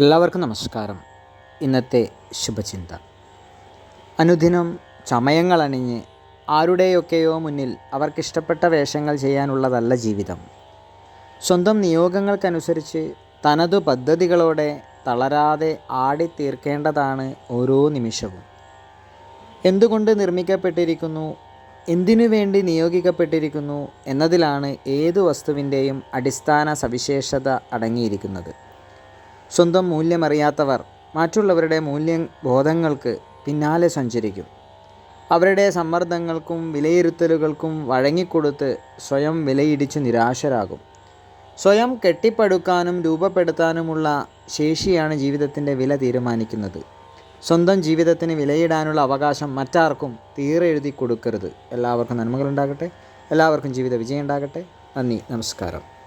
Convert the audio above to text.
എല്ലാവർക്കും നമസ്കാരം. ഇന്നത്തെ ശുഭചിന്ത. അനുദിനം ചമയങ്ങൾ അണിഞ്ഞ് ആരുടെയൊക്കെയോ മുന്നിൽ അവർക്കിഷ്ടപ്പെട്ട വേഷങ്ങൾ ചെയ്യാനുള്ളതല്ല ജീവിതം. സ്വന്തം നിയോഗങ്ങൾക്കനുസരിച്ച് തനതു പദ്ധതികളോടെ തളരാതെ ആടിത്തീർക്കേണ്ടതാണ് ഓരോ നിമിഷവും. എന്തുകൊണ്ട് നിർമ്മിക്കപ്പെട്ടിരിക്കുന്നു എന്തിനു വേണ്ടി നിയോഗിക്കപ്പെട്ടിരിക്കുന്നു എന്നതിലാണ് ഏതു വസ്തുവിന്റെയും അടിസ്ഥാന സവിശേഷത അടങ്ങിയിരിക്കുന്നത്. സ്വന്തം മൂല്യമറിയാത്തവർ മറ്റുള്ളവരുടെ മൂല്യ ബോധങ്ങൾക്ക് പിന്നാലെ സഞ്ചരിക്കും. അവരുടെ സമ്മർദ്ദങ്ങൾക്കും വിലയിരുത്തലുകൾക്കും വഴങ്ങിക്കൊടുത്ത് സ്വയം വിലയിടിച്ച് നിരാശരാകും. സ്വയം കെട്ടിപ്പടുക്കാനും രൂപപ്പെടുത്താനുമുള്ള ശേഷിയാണ് ജീവിതത്തിന്റെ വില തീരുമാനിക്കുന്നത്. സ്വന്തം ജീവിതത്തിന് വിലയിടാനുള്ള അവകാശം മറ്റാർക്കും തീരെഴുതി കൊടുക്കരുത് എല്ലാവർക്കും നന്മകളുണ്ടാകട്ടെ. എല്ലാവർക്കും ജീവിത വിജയം ഉണ്ടാകട്ടെ നന്ദി. നമസ്കാരം.